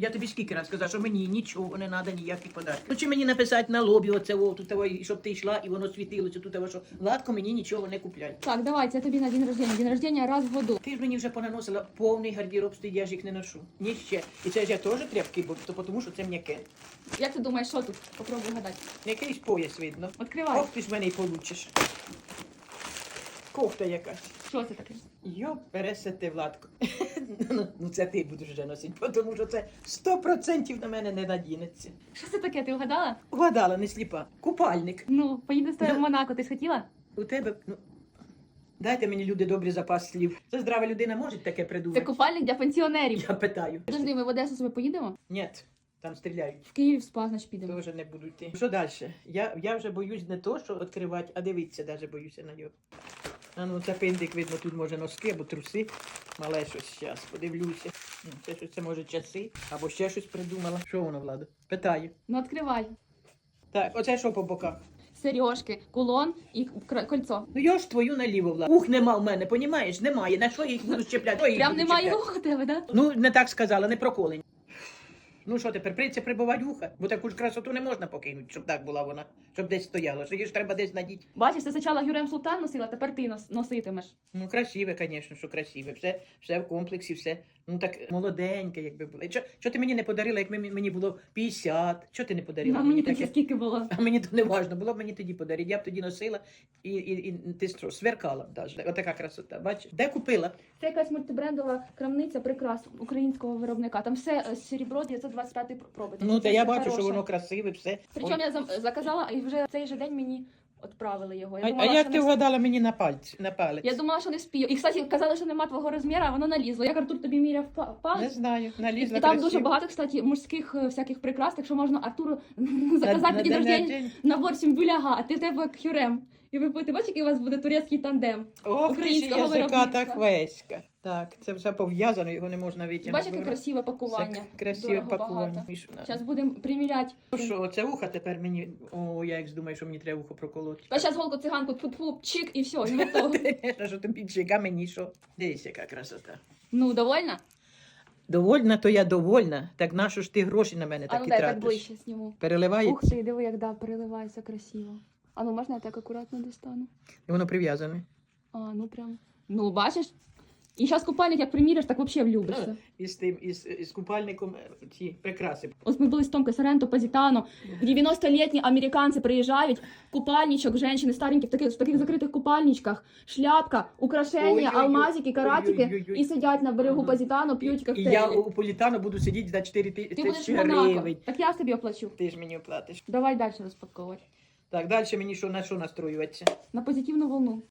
Я тобі скільки раз сказав, що мені нічого не треба, ніяких подарків. Ну чи мені написати на лобі оце, о, тут, і щоб ти йшла і воно світилося, тут того, що Владко мені нічого не купляй. Так, давай, це тобі на день рождення. День рождення раз в году. Ти ж мені вже понаносила повний гардероб, стоїть, я ж їх не ношу. Ні ще. І це ж я теж тряпки буду, то тому що це м'яке. Як ти думаєш, що тут? Попробуй гадати. Якийсь пояс видно. Відкривай. Ох, ти ж мене й получиш. Кофта якась. Що це таке? Йо, пересете, Владко. Ну, ну це ти будеш вже носити, тому що це 100% на мене не надінеться. Що це таке? Ти вгадала? Вгадала, не сліпа. Купальник. Ну, поїду з тобою в Монако. Ти схотіла? У тебе, ну, дайте мені люди добрий запас слів. Це здрава людина може таке придумати. Це купальник для пенсіонерів. Я питаю. Подожди, ми в Одесу собі поїдемо? Ні, там стріляють. В Київ в спа, значить підемо. Тоже не буду йти. Що далі? Я, я вже боюсь не то, що відкривати, а дивитися навіть боюся на нього. А ну це пиндик, видно, тут може носки або труси. Мале щось зараз, подивлюся. Ну, Це щось це може часи, або ще щось придумала. Що воно, Влада? Питаю. Ну, відкривай. Так, оце що по боках? Сережки, кулон і кра- кольцо. Ну я ж твою наліво, Влада. Ух, нема в мене, понімаєш? Немає. На що я їх буду щепляти? Що я їх Прям буду немає чіпляти? у тебе, да? Ну, не так сказала, не проколені. Ну що тепер, прийдеться прибувати вуха, бо таку ж красоту не можна покинути, щоб так була вона, щоб десь стояла. Що її ж треба десь надіти. Бачиш, це спочатку Юрем Султан носила, тепер ти нос- носитимеш. Ну, красиве, звісно, що красиве. Все, все в комплексі, все. Ну так молоденьке, якби було. І Що, що ти мені не подарила, як мені, мені було 50? Що ти не подарила? А мені таке? тоді скільки було? А мені то не важно, було б мені тоді подарити. Я б тоді носила і, і, і ти що, сверкала б навіть. Отака красота. Бачиш? Де купила? Це якась мультибрендова крамниця прикрас українського виробника. Там все е, серебро 925 проби. Ну, Це та я бачу, що воно красиве, все. Причому я зам- заказала, і вже цей же день мені відправили його. Я А, а думала, як що ти не... вгадала мені на пальці, на палець? Я думала, що не спію. І, кстати, казали, що нема твого розміру, а воно налізло. Як Артур тобі міряв па- Не палець. знаю, І, налізла і там красиво. дуже багато, кстати, мужських е, всяких прикрас, так що можна Артуру заказати на день рождення рождення. набор симбуляга, а ти в тебе як Хюрем. І ви будете бачите, який у вас буде турецький тандем. Ох, ти ж українського язика виробництва. так веська. Так, це все пов'язано, його не можна витягнути. Бачите, красиве пакування. Красиве Дорого, пакування. Зараз будемо приміряти. Ну що, це вуха тепер мені. О, я як думаю, що мені треба вухо проколоти. А зараз голку циганку тфу чик і все, і готово. Що тобі чека, мені що. Дивись, яка красота. Ну, довольна? Довольна, то я довольна. Так нащо ж ти гроші на мене А ну такі дай так тратиш? ближче зніму. Переливає, Ух ти, диви, як да, переливається красиво. А ну можна я так акуратно достану? і воно прив'язане. А, ну прям. Ну, бачиш? І зараз купальник, як приміряш, так взагалі влюбишся. Із тим, із, із купальником е, ці прикраси. Ось ми були з Томкою Соренто, Позитано. 90-літні американці приїжджають, купальничок, жінки старенькі в таких, в таких закритих купальничках, шляпка, украшення, Ой-ой-ой. алмазики, каратики Ой-ой-ой. і сидять на берегу. Позитано, п'ють І коктейлі. я у Політану буду сидіти за 4 Ти будеш тисячі в Монако. гривень. Так я ж тобі оплачу. Ти ж мені оплатиш. Давай далі розпаковувати. Так, далі мені що на що настроюватися? На позитивну волну.